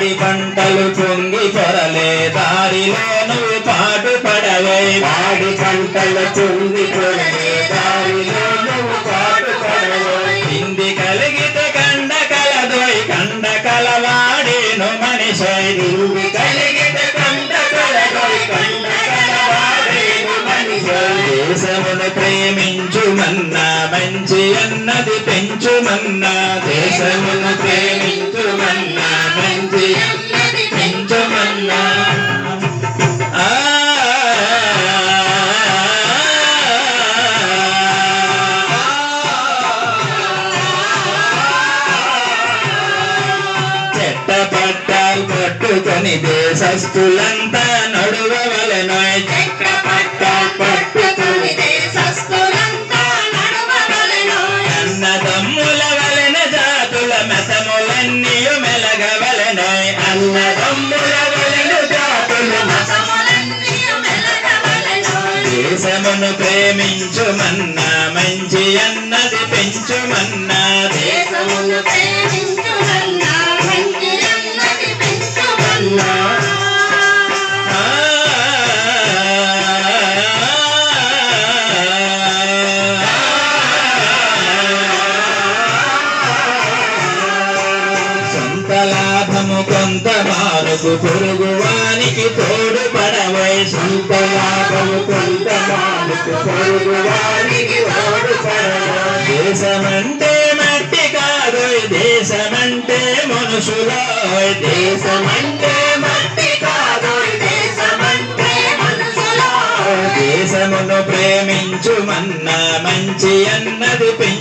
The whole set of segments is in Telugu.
పాడి పంటలు పొంగి పొరలే దారిలో నువ్వు పాటు పడవే. పాడి పంటలు చుంది కొరలే దారిలో నువ్వు పాటు పడవోయ్ ఇంది కలిగితే కండ కలదోయ్ కండ కలవాడేను మనిషై. నింది కలిగితే కంట కలగోయ్ కంట కలవాడేను మనిషోయ్ దేశమును ప్రేమించుమన్నా మంచి అన్నది పెంచుమన్నా దేశమును ప్రేమించుమన్నా పట్టుకొని దేశస్తులంతా నడువవలెనోయ్ చెట్ట పట్ట పట్టుకుని దేశస్థులంతా నడవవలెనోయ్ అన్నదమ్ముల వలెన జాతుల మతములన్నీయు మెలగవలెనోయ్ అన్నదమ్ముల వలెను దేశమును ప్రేమించుమన్నా మంచి అన్నది పెంచుమన్నా దేశమును ప్రేమించు కొంత మారుకు పొరుగువానికి తోడు పడవై సంత లాభము కొంత మానుకు పొరుగు వారికి దేశమంటే మట్టి కాదు దేశమంటే మనుషులోయ్. దేశమంటే మట్టి కాదు దేశమంటే మనుషులోయ్. దేశమును ప్రేమించుమన్నా మంచి అన్నది పెంచు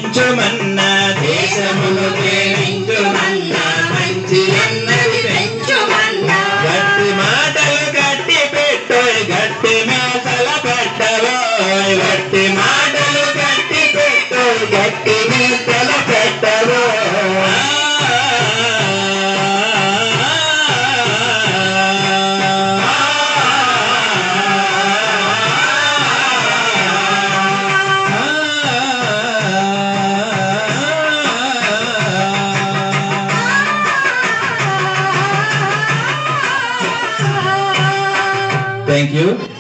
Thank you.